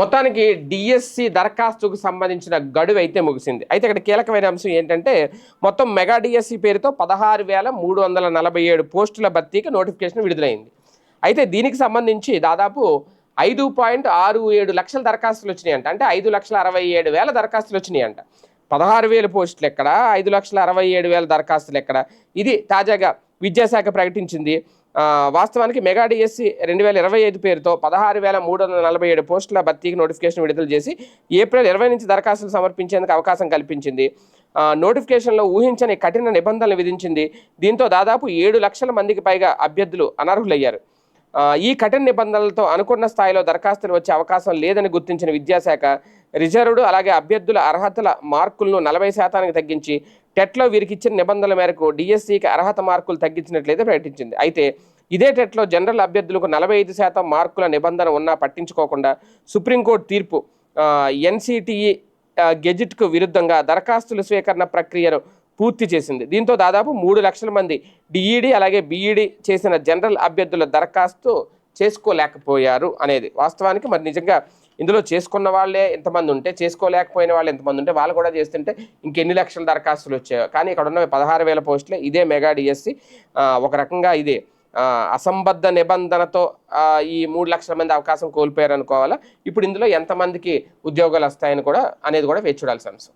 మొత్తానికి డిఎస్సి దరఖాస్తుకు సంబంధించిన గడువు అయితే ముగిసింది. అయితే ఇక్కడ కీలకమైన అంశం ఏంటంటే మొత్తం మెగా డిఎస్సి పేరుతో పదహారు వేల మూడు వందల నలభై ఏడు పోస్టుల భర్తీకి నోటిఫికేషన్ విడుదలైంది. అయితే దీనికి సంబంధించి దాదాపు ఐదు పాయింట్ ఆరు ఏడు లక్షల దరఖాస్తులు వచ్చినాయంట. అంటే ఐదు లక్షల అరవై ఏడు వేల దరఖాస్తులు వచ్చినాయంట. పదహారు వేల పోస్టులు ఎక్కడ? ఐదు లక్షల అరవై ఏడు వేల దరఖాస్తులు ఎక్కడ? ఇది తాజాగా విద్యాశాఖ ప్రకటించింది. వాస్తవానికి మెగా డిఎస్సి రెండు వేల ఇరవై ఐదు పేరుతో పదహారు వేల మూడు వందల నలభై ఏడు పోస్టుల భర్తీకి నోటిఫికేషన్ విడుదల చేసి ఏప్రిల్ ఇరవై నుంచి దరఖాస్తులు సమర్పించేందుకు అవకాశం కల్పించింది. నోటిఫికేషన్లో ఊహించని కఠిన నిబంధనలు విధించింది. దీంతో దాదాపు ఏడు లక్షల మందికి పైగా అభ్యర్థులు అనర్హులయ్యారు. ఈ కఠిన నిబంధనలతో అనుకున్న స్థాయిలో దరఖాస్తులు వచ్చే అవకాశం లేదని గుర్తించిన విద్యాశాఖ రిజర్వ్డ్ అలాగే అభ్యర్థుల అర్హతల మార్కులను నలభై శాతానికి తగ్గించి టెట్లో వీరికి ఇచ్చిన నిబంధనల మేరకు డిఎస్సికి అర్హత మార్కులు తగ్గించినట్లయితే ప్రకటించింది. అయితే ఇదే టెట్లో జనరల్ అభ్యర్థులకు నలభై ఐదు శాతం మార్కుల నిబంధన ఉన్నా పట్టించుకోకుండా సుప్రీంకోర్టు తీర్పు ఎన్సిటిఈ గెజిట్కు విరుద్ధంగా దరఖాస్తుల స్వీకరణ ప్రక్రియను పూర్తి చేసింది. దీంతో దాదాపు మూడు లక్షల మంది డిఈడి అలాగే బీఈడి చేసిన జనరల్ అభ్యర్థుల దరఖాస్తు చేసుకోలేకపోయారు అనేది. వాస్తవానికి మరి నిజంగా ఇందులో చేసుకున్న వాళ్ళే ఎంతమంది ఉంటే చేసుకోలేకపోయిన వాళ్ళు ఎంతమంది ఉంటే వాళ్ళు కూడా చేస్తుంటే ఇంకెన్ని లక్షల దరఖాస్తులు వచ్చాయో. కానీ ఇక్కడ ఉన్న పదహారు వేల పోస్టులే ఇదే మెగా డిఎస్సి. ఒక రకంగా ఇదే. అసంబద్ధ నిబంధనతో ఈ మూడు లక్షల మంది అవకాశం కోల్పోయారు అనుకోవాలా ఇప్పుడు ఇందులో ఎంతమందికి ఉద్యోగాలు వస్తాయని కూడా అనేది కూడా వేచి చూడాల్సిన అంశం.